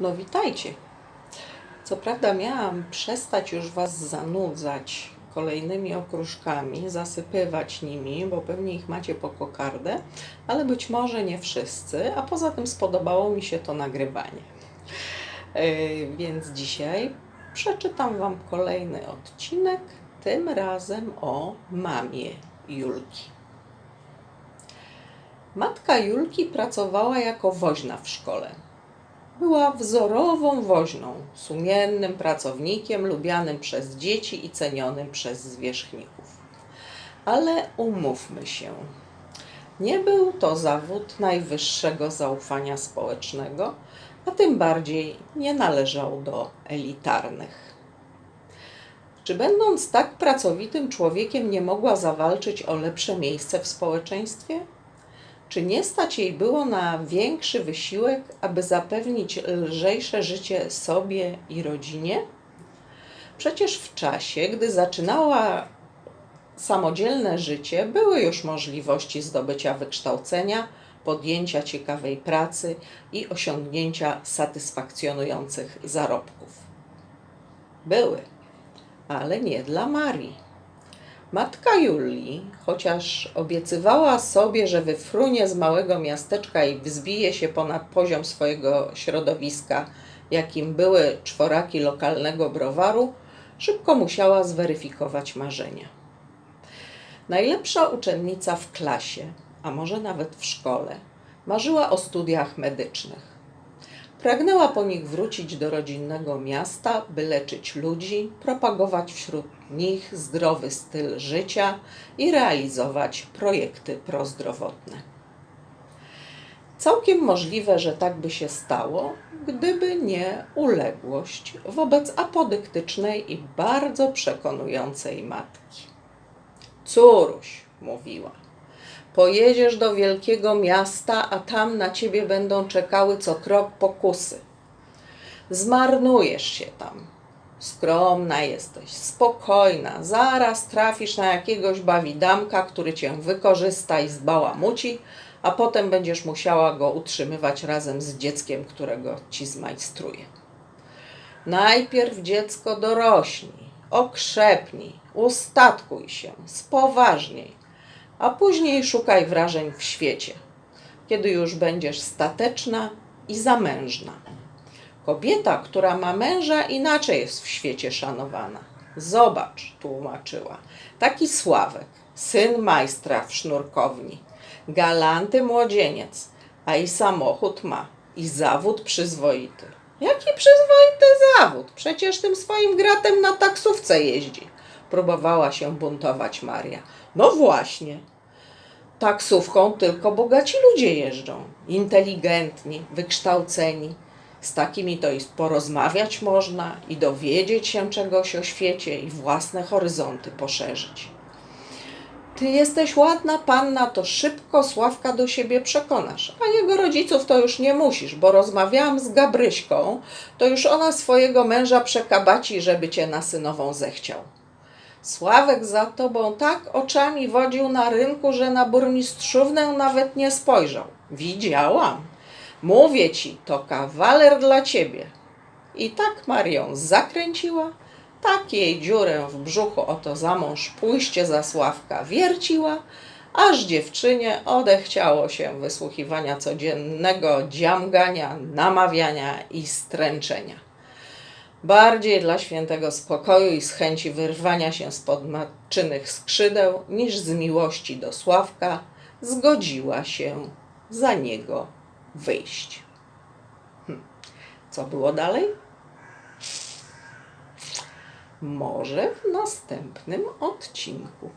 No witajcie. Co prawda miałam przestać już Was zanudzać kolejnymi okruszkami, zasypywać nimi, bo pewnie ich macie po kokardę, ale być może nie wszyscy, a poza tym spodobało mi się to nagrywanie. Yy, Więc dzisiaj przeczytam Wam kolejny odcinek, tym razem o mamie Julki. Matka Julki pracowała jako woźna w szkole. Była wzorową woźną, sumiennym pracownikiem, lubianym przez dzieci i cenionym przez zwierzchników. Ale umówmy się, nie był to zawód najwyższego zaufania społecznego, a tym bardziej nie należał do elitarnych. Czy będąc tak pracowitym człowiekiem nie mogła zawalczyć o lepsze miejsce w społeczeństwie? Czy nie stać jej było na większy wysiłek, aby zapewnić lżejsze życie sobie i rodzinie? Przecież w czasie, gdy zaczynała samodzielne życie, były już możliwości zdobycia wykształcenia, podjęcia ciekawej pracy i osiągnięcia satysfakcjonujących zarobków. Były, ale nie dla Marii. Matka Julii, chociaż obiecywała sobie, że wyfrunie z małego miasteczka i wzbije się ponad poziom swojego środowiska, jakim były czworaki lokalnego browaru, szybko musiała zweryfikować marzenia. Najlepsza uczennica w klasie, a może nawet w szkole, marzyła o studiach medycznych. Pragnęła po nich wrócić do rodzinnego miasta, by leczyć ludzi, propagować wśród nich zdrowy styl życia i realizować projekty prozdrowotne. Całkiem możliwe, że tak by się stało, gdyby nie uległość wobec apodyktycznej i bardzo przekonującej matki. Córuś, mówiła, Pojedziesz do wielkiego miasta, a tam na ciebie będą czekały co krok pokusy. Zmarnujesz się tam. Skromna jesteś, spokojna, zaraz trafisz na jakiegoś bawidamka, który cię wykorzysta i zbałamuci, a potem będziesz musiała go utrzymywać razem z dzieckiem, którego ci zmajstruje. Najpierw dziecko dorośnij, okrzepnij, ustatkuj się, spoważniej, a później szukaj wrażeń w świecie, kiedy już będziesz stateczna i zamężna. Kobieta, która ma męża, inaczej jest w świecie szanowana. Zobacz, tłumaczyła, taki Sławek, syn majstra w sznurkowni, galanty młodzieniec, a i samochód ma, i zawód przyzwoity. Jaki przyzwoity zawód? Przecież tym swoim gratem na taksówce jeździ. Próbowała się buntować Maria. No właśnie. Taksówką tylko bogaci ludzie jeżdżą. Inteligentni, wykształceni. Z takimi to i porozmawiać można i dowiedzieć się czegoś o świecie i własne horyzonty poszerzyć. Ty jesteś ładna panna, to szybko Sławka do siebie przekonasz, a jego rodziców to już nie musisz, bo rozmawiałam z Gabryśką, to już ona swojego męża przekabaci, żeby cię na synową zechciał. Sławek za tobą tak oczami wodził na rynku, że na burmistrzownę nawet nie spojrzał. Widziałam. Mówię ci, to kawaler dla ciebie. I tak Marią zakręciła, tak jej dziurę w brzuchu oto za mąż pójście za Sławka wierciła, aż dziewczynie odechciało się wysłuchiwania codziennego dziamgania, namawiania i stręczenia bardziej dla świętego spokoju i z chęci wyrwania się spod matczynych skrzydeł, niż z miłości do Sławka, zgodziła się za niego wyjść. Hm. Co było dalej? Może w następnym odcinku.